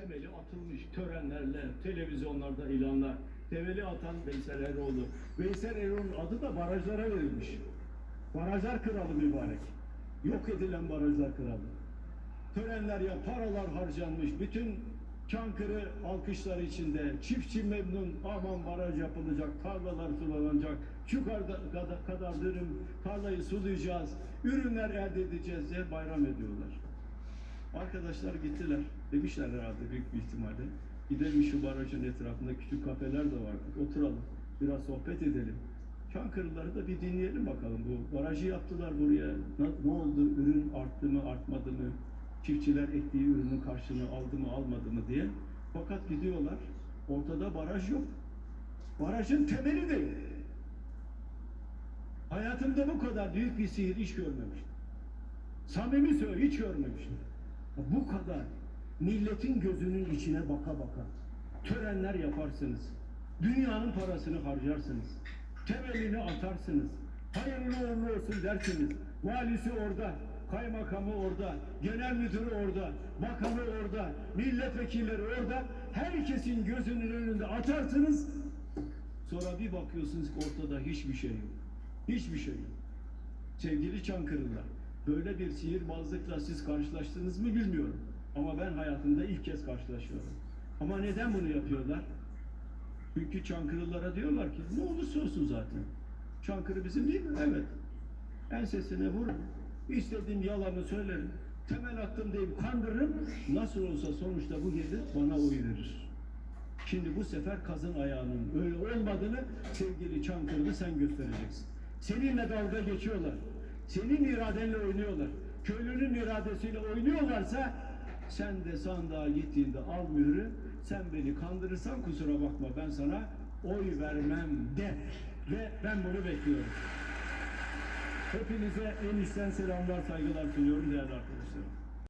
temeli atılmış törenlerle, televizyonlarda ilanlar. Temeli atan Veysel Eroğlu. Veysel Eroğlu'nun adı da barajlara verilmiş. Barajlar kralı mübarek. Yok edilen barajlar kralı. Törenler ya paralar harcanmış. Bütün Çankırı alkışlar içinde. Çiftçi memnun. Aman baraj yapılacak. Tarlalar sulanacak. Şu kadar, kadar dönüm tarlayı sulayacağız. Ürünler elde edeceğiz diye bayram ediyorlar. Arkadaşlar gittiler. Demişler herhalde büyük bir ihtimalle. Gidelim şu barajın etrafında küçük kafeler de var. Oturalım. Biraz sohbet edelim. Çankırıları da bir dinleyelim bakalım. Bu barajı yaptılar buraya. Ne, ne oldu? Ürün arttı mı, artmadı mı? Çiftçiler ektiği ürünün karşılığını aldı mı, almadı mı diye. Fakat gidiyorlar. Ortada baraj yok. Barajın temeli de. Hayatımda bu kadar büyük bir sihir hiç görmemiştim. Samimi söyle hiç görmemiştim. Bu kadar milletin gözünün içine baka baka törenler yaparsınız. Dünyanın parasını harcarsınız. Temelini atarsınız. Hayırlı uğurlu olsun dersiniz. Valisi orada, kaymakamı orada, genel müdürü orada, bakanı orada, milletvekilleri orada. Herkesin gözünün önünde atarsınız. Sonra bir bakıyorsunuz ortada hiçbir şey yok. Hiçbir şey yok. Sevgili Çankırılılar, böyle bir sihirbazlıkla siz karşılaştınız mı bilmiyorum. Ama ben hayatımda ilk kez karşılaşıyorum. Ama neden bunu yapıyorlar? Çünkü Çankırılılara diyorlar ki ne olursa olsun zaten. Çankırı bizim değil mi? Evet. Ensesine vurun. İstediğim yalanı söylerim. Temel attım deyip kandırırım. Nasıl olsa sonuçta bu gelir bana oy verir. Şimdi bu sefer kazın ayağının öyle olmadığını sevgili Çankırı'da sen göstereceksin. Seninle dalga geçiyorlar. Senin iradenle oynuyorlar. Köylünün iradesiyle oynuyorlarsa sen de sandığa gittiğinde al mührü. Sen beni kandırırsan kusura bakma ben sana oy vermem de. Ve ben bunu bekliyorum. Hepinize en içten selamlar, saygılar sunuyorum değerli arkadaşlarım.